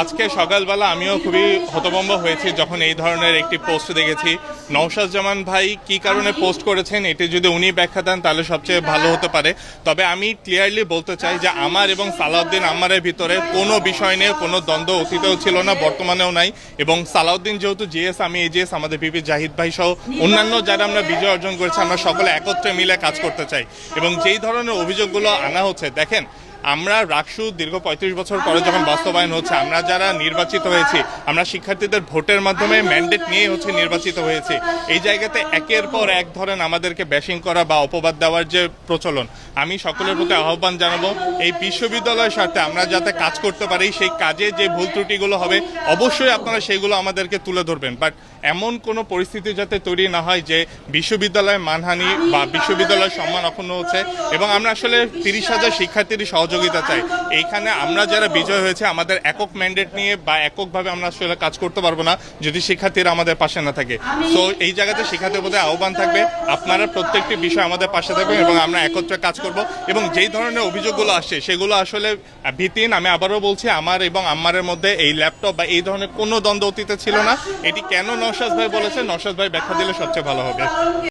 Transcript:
আজকে সকালবেলা আমিও খুবই হতভম্ব হয়েছি যখন এই ধরনের একটি পোস্ট দেখেছি। নৌশাদ জামান ভাই কি কারণে পোস্ট করেছেন, এটি যদি উনি ব্যাখ্যা দেন তাহলে সবচেয়ে ভালো হতে পারে। তবে আমি ক্লিয়ারলি বলতে চাই যে আমার এবং সালাউদ্দিন আমারের ভিতরে কোনো বিষয় নিয়ে কোনো দ্বন্দ্ব অতীতেও ছিল না, বর্তমানেও নাই। এবং সালাউদ্দিন যেহেতু জিএস আমি এজিএস আমাদের বিপি জাহিদ ভাই সহ অন্যান্য যারা আমরা বিজয় অর্জন করেছি, আমরা সকলে একত্রে মিলে কাজ করতে চাই। এবং যেই ধরনের অভিযোগগুলো আনা হচ্ছে, দেখেন আমরা রাকসু দীর্ঘ পঁয়ত্রিশ বছর পরে যখন বাস্তবায়ন হচ্ছে, আমরা যারা নির্বাচিত হয়েছি, আমরা শিক্ষার্থীদের ভোটের মাধ্যমে ম্যান্ডেট নিয়ে হচ্ছে নির্বাচিত হয়েছি। এই জায়গাতে একের পর এক ধরেন আমাদেরকে ব্যাশিং করা বা অপবাদ দেওয়ার যে প্রচলন, আমি সকলের প্রতি আহ্বান জানাব, এই বিশ্ববিদ্যালয়ের স্বার্থে আমরা যাতে কাজ করতে পারি, সেই কাজে যে ভুল ত্রুটিগুলো হবে, অবশ্যই আপনারা সেগুলো আমাদেরকে তুলে ধরবেন। বাট এমন কোনো পরিস্থিতি যাতে তৈরি না হয় যে বিশ্ববিদ্যালয়ের মানহানি বা বিশ্ববিদ্যালয়ের সম্মান অক্ষুণ্ণ হচ্ছে, এবং আমরা আসলে তিরিশ হাজার শিক্ষার্থীর সহযোগিতা চাই। এইখানে আমরা যারা বিজয় হয়েছে, আমাদের একক ম্যান্ডেট নিয়ে বা এককভাবে আমরা আসলে কাজ করতে পারব না, যদি শিক্ষার্থীরা আমাদের পাশে না থাকে। তো এই জায়গাতে শিক্ষার্থীর প্রতি আহ্বান থাকবে, আপনারা প্রত্যেকটি বিষয় আমাদের পাশে থাকবেন এবং আমরা একত্রে কাজ করব এবং যেই ধরনের অভিযোগগুলো আসছে সেগুলো আসলে ভিত্তিহীন আমি আবারও বলছি, আমার এবং আম্মারের মধ্যে এই ল্যাপটপ বা এই ধরনের কোনো দ্বন্দ্ব অতীতে ছিল না। এটি কেন নওশাদ ভাই বলেছে? নওশাদ ভাই ব্যাখ্যা দিলে সবচেয়ে ভালো হবে।